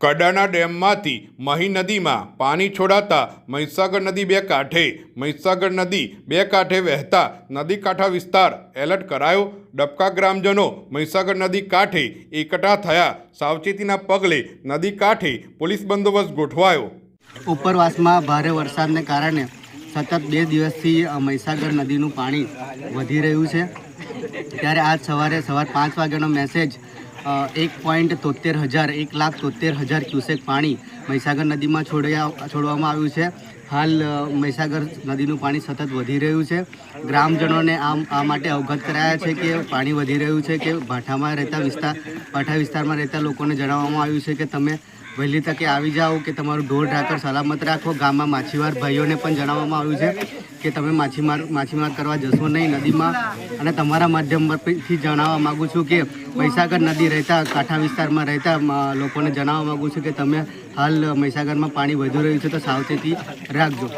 કડાના ડેમમાંથી મહી નદીમાં પાણી છોડાતા મહીસાગર નદી બે કાંઠે, મહીસાગર નદી બે કાંઠે વહેતા નદી કાંઠા વિસ્તાર એલર્ટ કરાયો. ડબકા ગ્રામજનો મહીસાગર નદી કાંઠે એકઠા થયા. સાવચેતીના પગલે નદી કાંઠે પોલીસ બંદોબસ્ત ગોઠવાયો. ઉપરવાસમાં ભારે વરસાદને કારણે સતત બે દિવસથી મહીસાગર નદીનું પાણી વધી રહ્યું છે. ત્યારે આજ સવારે સવાર પાંચ વાગ્યાનો મેસેજ એક પોઈન્ટ તોતેર હજાર, એક લાખ તોતેર હજાર ક્યુસેક પાણી મહીસાગર નદીમાં છોડ્યા, છોડવામાં આવ્યું છે. હાલ મહીસાગર નદીનું પાણી સતત વધી રહ્યું છે. ગ્રામજનોને આ આ માટે અવગત કરાયા છે કે પાણી વધી રહ્યું છે કે ભાઠામાં રહેતા વિસ્તાર ભાઠા વિસ્તારમાં રહેતા લોકોને જણાવવામાં આવ્યું છે કે તમે વહેલી તકે આવી જાઓ કે તમારું ઢોર, ઢાકર સલામત રાખો. ગામમાં માછીવાર ભાઈઓને પણ જણાવવામાં આવ્યું છે. કે તમે માછીમાર માછીમાર કરવા જશો નહીં નદીમાં. અને તમારા માધ્યમથી જણાવવા માગું છું કે મહીસાગર નદી રહેતા કાંઠા વિસ્તારમાં રહેતા લોકોને જણાવવા માગું છું કે તમે હાલ મહીસાગરમાં પાણી વધી રહ્યું છે તો સાવચેતી રાખજો.